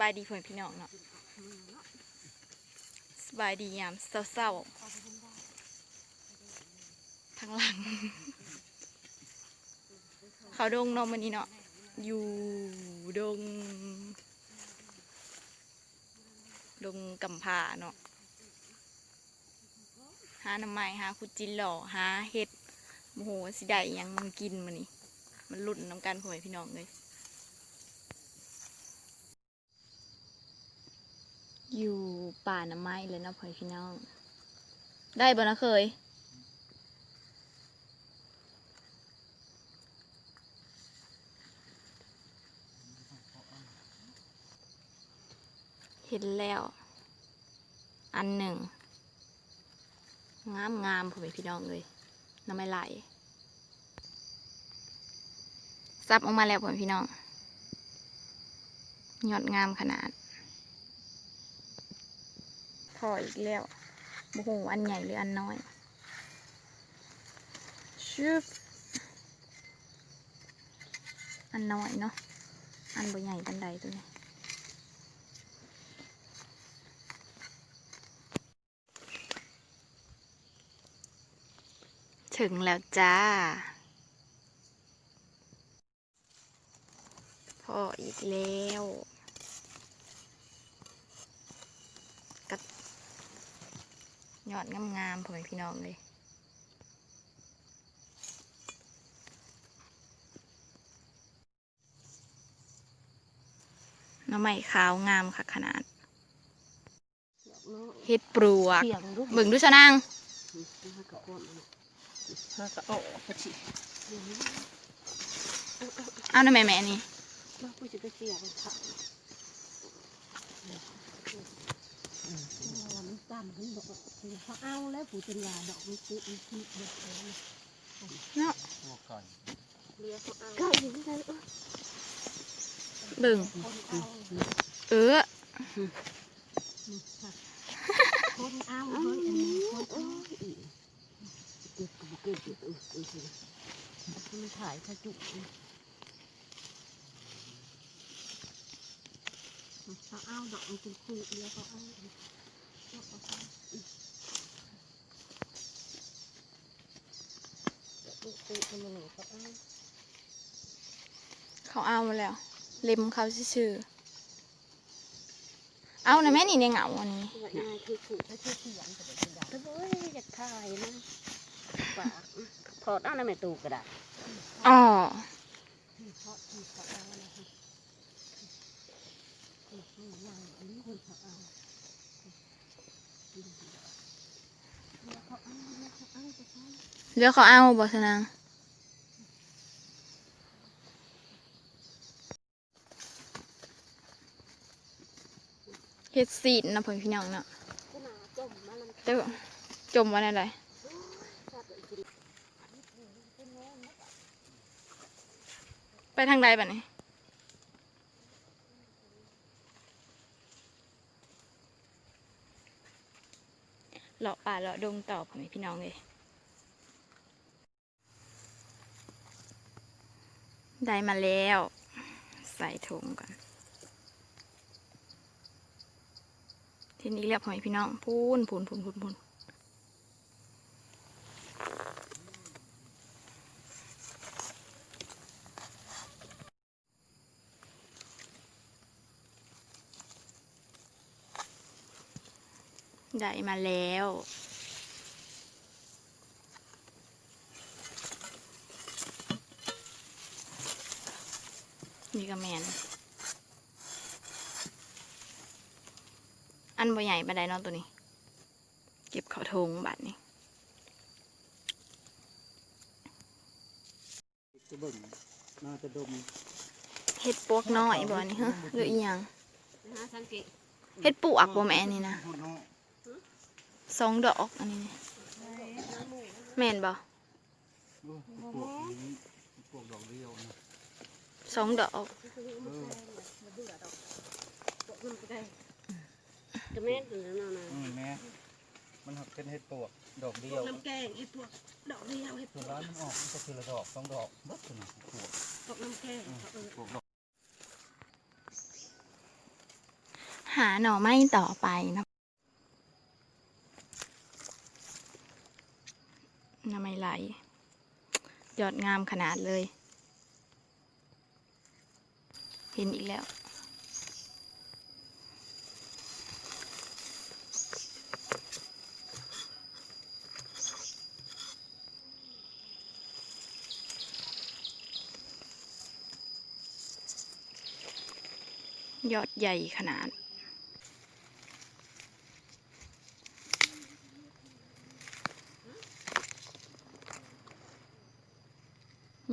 บายดีเพื่อนพี่น้องเนาะสบายดียามเศร้าๆทางหลัง เขาดงเนาะมันนี้เนาะอยู่ดง ดงกำพร้าเนาะหาหน้ำไม้หาคุดจินหล่อหาเห็ดโมโหสิได้อิหยังมันกินมันนี่มันหลุ่นน้ำกันพ่อแม่พี่น้องเลย อยู่ป่าน้ำไม้เลยนาะพ่อพี่น้อง ได้บ่นะเคย เห็นแล้ว อันหนึ่ง งามงามพ่อแม่พี่น้องเลยน้ำไม่ไหลซับออกมาแล้วพ่อแม่พี่น้องยอดงามขนาด พออีกแล้วโอ้โหอันใหญ่หรืออันน้อยชึบอันน้อยเนาะอันบ่ใหญ่ปันใดตัวนี้ถึงแล้วจ้าพออีกแล้วกัด ยอดงามๆพ่อแม่พี่น้องเลยน้ำใหม่ขาวงามค่ะขนาดเฮ็ดปลวกเสียงลูกเบิ่งดูชะนางอ้ากระโอ้พอชิเอาหน่อยแม่แม่นี่ มามันตามมันบอกเขาเอาแล้วผู้จัญญาดอกมันปุ๊บมันปุ๊บเด็กเลยเนาะตัวก่อนเลี้ยเขาเอาก็อยู่ได้เบิ่งคนเอาเออคนเอาเฮ้ยอันนี้คนเอาเก็บกับเก็บเก็บเออเออมันถ่ายขจุกเขาเอาดอกมันเป็นคู่เลี้ยเขาเอา เขาเอามาแล้ว เล็มเขาชื่อเอาน่อยแม่นี่ในเหงาอันนี้คือขู่ถ้าชื่อเสียงก็ได้ได้แต่เว้ยอยากถ่ายนะปากถอดเอาในแม่ตูกระดาษอ๋อ เพราะที่เขาเอานะฮะนั่งอันนี้คนเขาเอาแล้วเขาเอาแล้วเขาเอาจะใช้เดี๋ยวเขาเอาบอกชะนางเฮ็ดซีดนะพ่อพี่น้องเนาะก็นาจมมาลำเต้าจมไว้ในไรไปทางใดบ้านี้ เลาะป่าเลาะดงต่อพ่อแม่พี่น้องเลยได้มาแล้ว ใส่ถุงก่อน ทีนี้เรียบพ่อแม่พี่น้องพูนพูนพูนพูนพูน ได้มาแล้ว นี่ก็แมนอันบ่ใหญ่ปานใดเนาะตัวนี้ เก็บเขาทงบัดนี้จะเบิ่งน่าจะดมเฮ็ดปวกน้อยบ่นี่ฮะหรืออีหยังนะฮะสังเกต เฮ็ดปวกบ่แม่นี่นะพูดเนาะ สองดอกอันนี้แม่นบ่พวกดอกเดียวนะสองดอกก็แม่นถึงแล้วนะอืมแม่มันหักเป็นเห็ดปวกดอกเดียวน้ำแกงไอ้พวกดอกเดียวไอ้พส่วกร้านมันออกมันก็คือละดอกสองดอกบิดตัวนี้ปวกพวกน้ำแกงปวกดอกหาหน่อไม้ต่อไปนะหน่อ ไหลยอดงามขนาดเลย เห็นอีกแล้วยอดใหญ่ขนาด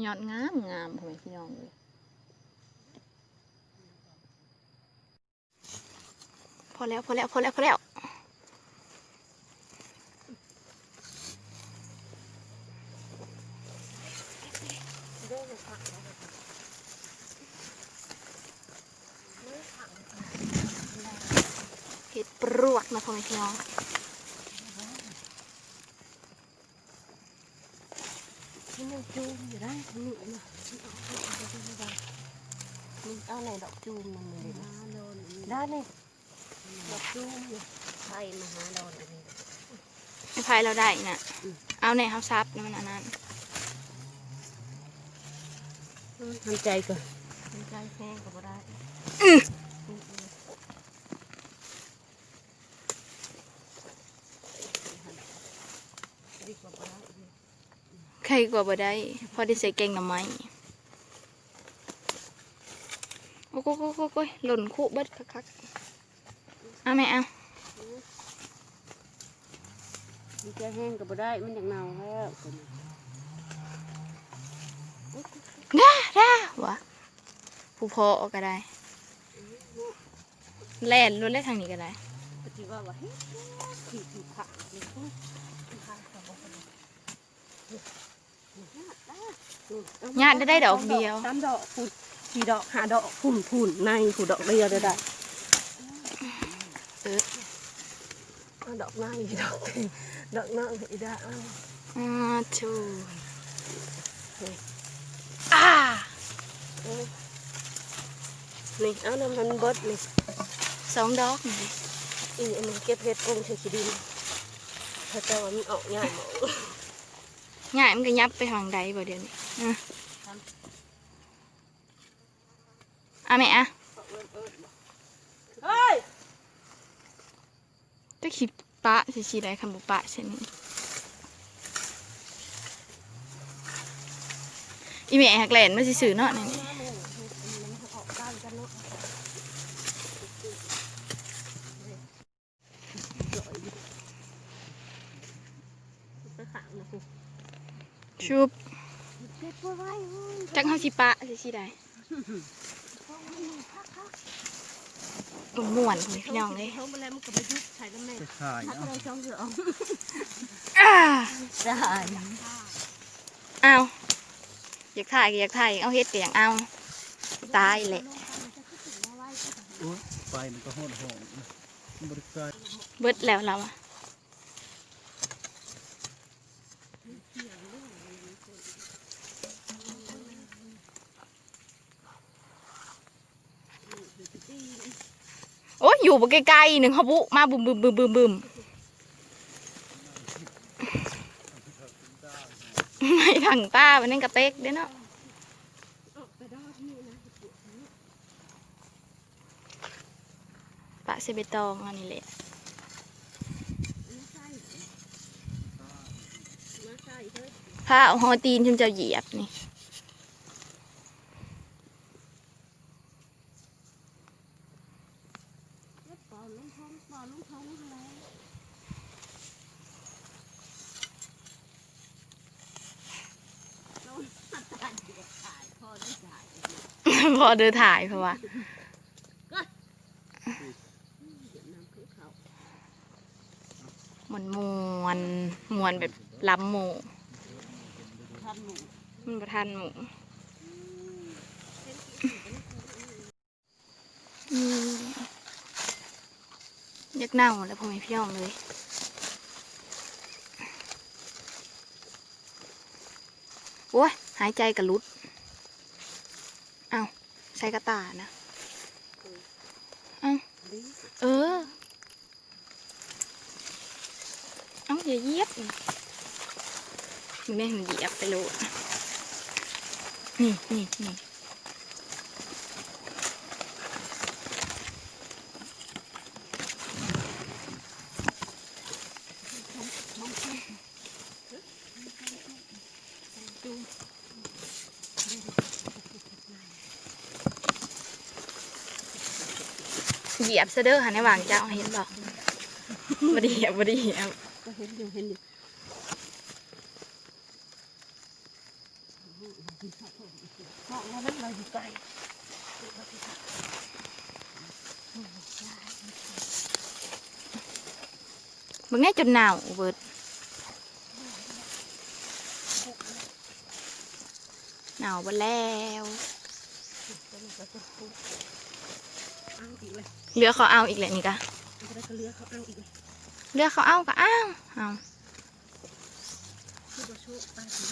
ยอดงามงามพ่อแม่พี่น้องเลยพอแล้วพอแล้วพอแล้วพอแล้วเห็ดปลวกนะพ่อแม่พี่น้อง มันยังจูมอยู่ได้มั นหนุนนะมันเอาไหนดอกจูมมันเลยนะได้เลยดอกจูมเนี่ยไทยมหาดอนอันนี้ไอ้พายเราได้น่ะ เอาในเฮาซับนะมันอันนั้นทำใจก่อนทำใจแห้งก็บ่ได้ดีกว่าบ่ได้ ใครกว่าบ่ได้พอได้ใส่แกงหน่อไม้โอ้โหโอ้โหหล่นคู่เบิดคักๆเอาไหมเอาดีใจแห้งก็บ่ได้มันอย่ากเน่าแล้วคนนี้ด้าด้าวะผู้พอก็ได้ แล่นรถเล่นทางนี้ก็ได้ปฏิว่าว่าเฮ้ยขี่ขี่ขาเลยคุณขาขาบ่ได้ ญาติได้ได้ดอกเดียวสามดอกพุ่นสี่ดอกห้าดอกพุ่นพุ่นในผู้ดอกเดียวได้ได้เออเอาดอกในดอกเดียวดอกนอกอีได้เอาอ่าชูอ่านี่เอาน้ำมันเบิดนี่สองดอกนี่ดิอีอันนี้เก็บเห็ดกงเทขี้ดินถ้าแต่ว่ามันออกง่ายหมด ง่ายมันก็ยับไปทางใดบ่เดี๋ยวนี้อะเอาไหมอะเฮ้ยจะขีปะสิชีได้คำบุปะเช่นนี้อีเมหักแหลนมาสิสื่อเนาะนี่นี่ ออกด้านกันเนาะไปขังนะคุณ ชุบ เก็บไว้เว้ย จักเฮาสิปะสิชีได้ม่วนพี่น้องเลยเขามาแล้วมันก็ไปยุบใส่น้ำแม่ไปขายถ้าเอาเราช่องเสือออกอ้าได้เอาอยากถ่ายก็อยากถ่ายเอาเฮ็ดก็อยากเอาตายแหละโอ้ยไฟมันก็หดหอมบริการเบิดแล้วเราอะ อ้ยอยู่บ่ไกลๆหนึ่งขบุมาบึมบึมบึมบึมบึมไม่ถังตาวันนั้นกระเตกเด้เนาะปะเซเบตองอันนี้แหละผ้าเอาหอตีนชุมเจ้าเหยียบนี่ ปอนลุงทงปอนลุงทงอะไรเราตัดเด็กขายพอได้จ่าย พอเดินถ่ายเพราะว่าเดี๋ยวน้ำขึ้นเขามวนมวนมวนแบบล้ำหมูมันประทันหมูอืมอยากเน่าแล้วพ่อม่พี่น้องเลยโอ้ยหายใจกระลุด เอา ใส่กระตานะมดิเออ เอาอย่าเหยียบมึงแม่มึงเหยียบไปโลดนี่นี่นี่ เหยียบซะเด้อหันในวางเจ้าเห็นบอกบ่ได้เหยียบบ่ได้เหยียบก็เห็นอยู่เห็นอยู่มองแล้วเราอยู่ไกลมึงแน่จนหนาวเบิดหนาวบ่แล้ว เอาอีกเลยเรือเขาเอาอีกแหละนี่กะมันก็ได้ก็เลือกเขาเอาอีกเลยเรือเขาเอาก็อ้าวเอาคือบ่ชูไปถึง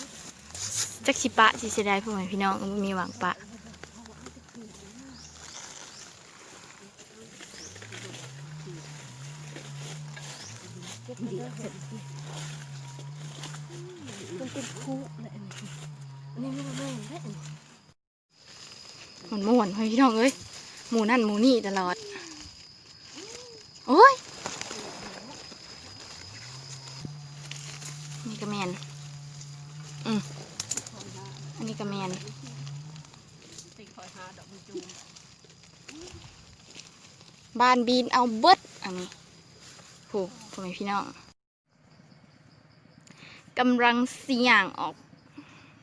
จักสิปะสิเสียดายพ่อแม่พี่น้องบ่มีหวังปะเก็บมาเด้อเห็นมันเป็นคู่เลยอันนี้อันนี้ไม่แม่นได้อันนี้มันม่วนพ่อแม่พี่น้องเอ้ย หมูนั่นหมูนี่ตลอด โอ้ย นี่ก็แมนอืมอันนี้ก็แมนบ้านบีนเอาเบิดอันนี้ผูกพ่อแม่พี่น้องกำลังเสี่ยงออก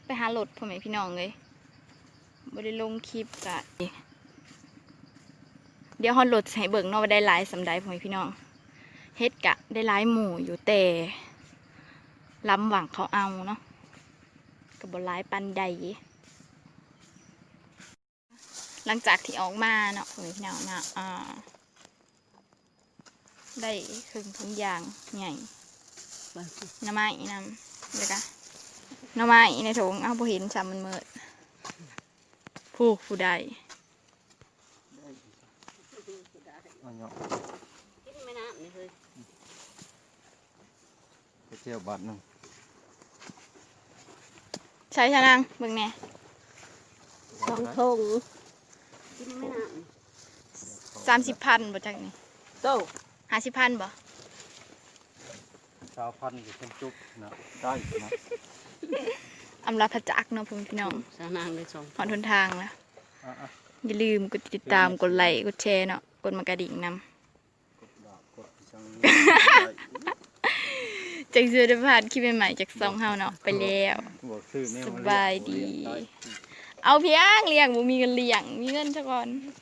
ไปหารถพ่อแม่พี่น้องเลยบ่ได้ลงคลิปกะ เดี๋ยวฮอนรถให้เบิ่งเนาะว่าได้หลายสำใดพ่อแม่พี่น้องเฮ็ดกะได้หลายหมู่อยู่แต่ลำหวังเขาเอาเนาะกับบหลายปันใดหลังจากที่ออกมาเนาะพ่อแม่พี่น้องเนาะอ่าได้ครึ่งทุกอย่างใหญ่หน้ำไม้น้ำเลยกะหน้ำไม้ในถุงเอาพอเห็นจำมันเมิดผู้ผู้ใด เอาเนาะกินไม่น้ำนี่เลยไปเที่ยวบัดหนึงใช้ชะนางเบิ่งแหน่สองทงกินไม่น้สามสิบพันบ่จักนี่ำโตห้าสิบพันบ่ชาวพันธุ์อยู่เป็นจุ๊บนะได้นะอำลาพระจักรเนาะพ่อแม่พี่น้องสานางเลยสองหอนทนทางแล้วอะอะอย่าลืมกดติดตามกดไลค์กดแชร์เนาะ กดมากระดิ่งนกดดาบกดจังำจากเสือได้ผ่านคลิปใหม่ๆจากซองเฮาเนาะไปแล้วบอกชื่อแนวสบายดีเรีกได้เอาเพียงเลี้ยงบ่มีเงินเลี้ยงมีเงินซะก่อนเ